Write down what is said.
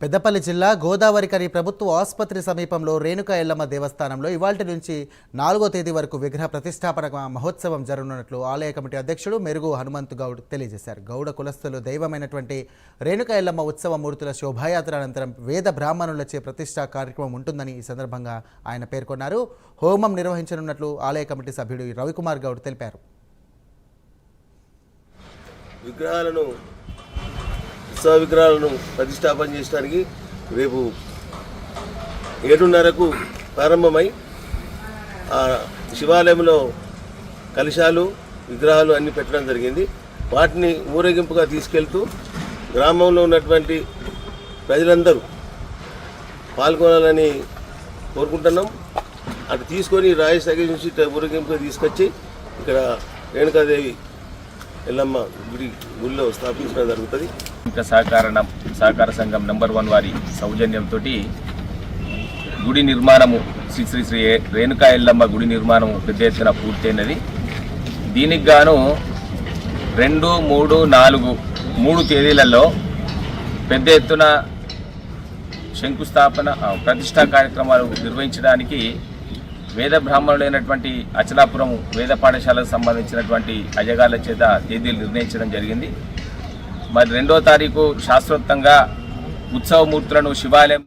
పెద్దపల్లి జిల్లా గోదావరికని ప్రభుత్వ ఆసుపత్రి సమీపంలో రేణుక ఎల్లమ్మ దేవస్థానంలో ఇవాళ నుంచి నాలుగో తేదీ వరకు విగ్రహ ప్రతిష్టాపన మహోత్సవం జరగనున్నట్లు ఆలయ కమిటీ అధ్యక్షుడు మెరుగు హనుమంతు గౌడ్ తెలియజేశారు. గౌడ కులస్తులు దైవమైనటువంటి రేణుక ఎల్లమ్మ ఉత్సవ మూర్తుల శోభాయాత్ర అనంతరం వేద బ్రాహ్మణులచే ప్రతిష్టా కార్యక్రమం ఉంటుందని ఈ సందర్భంగా ఆయన పేర్కొన్నారు. హోమం నిర్వహించనున్నట్లు ఆలయ కమిటీ సభ్యుడు రవికుమార్ గౌడ్ తెలిపారు. విగ్రహాలను ఉత్సవ విగ్రహాలను ప్రతిష్టాపన చేయడానికి రేపు ఏడున్నరకు ప్రారంభమై ఆ శివాలయంలో కలశాలు విగ్రహాలు అన్ని పెట్టడం జరిగింది. వాటిని ఊరేగింపుగా తీసుకెళ్తూ గ్రామంలో ఉన్నటువంటి ప్రజలందరూ పాల్గొనాలని కోరుకుంటున్నాం. అటు తీసుకొని రాజశేఖర్ నుంచి ఊరేగింపుగా తీసుకొచ్చి ఇక్కడ రేణుకాదేవి ఎల్లమ్మ గుడి గుడిలో స్థాపించడం జరుగుతుంది. ఇంకా సహకార సహకార సంఘం నెంబర్ వన్ వారి సౌజన్యంతో గుడి నిర్మాణము శ్రీ శ్రీ శ్రీ రేణుకా ఎల్లమ్మ గుడి నిర్మాణము పెద్ద ఎత్తున పూర్తయినది. దీనికి గాను రెండు మూడు నాలుగు మూడు తేదీలలో పెద్ద ఎత్తున శంకుస్థాపన ప్రతిష్టా కార్యక్రమాలు నిర్వహించడానికి వేద బ్రాహ్మణులైనటువంటి అచలాపురం వేద పాఠశాలకు సంబంధించినటువంటి అజగాల చేత తేదీలు నిర్ణయించడం జరిగింది. మరి రెండో తారీఖు శాస్త్రోక్తంగా ఉత్సవమూర్తులను శివాలయం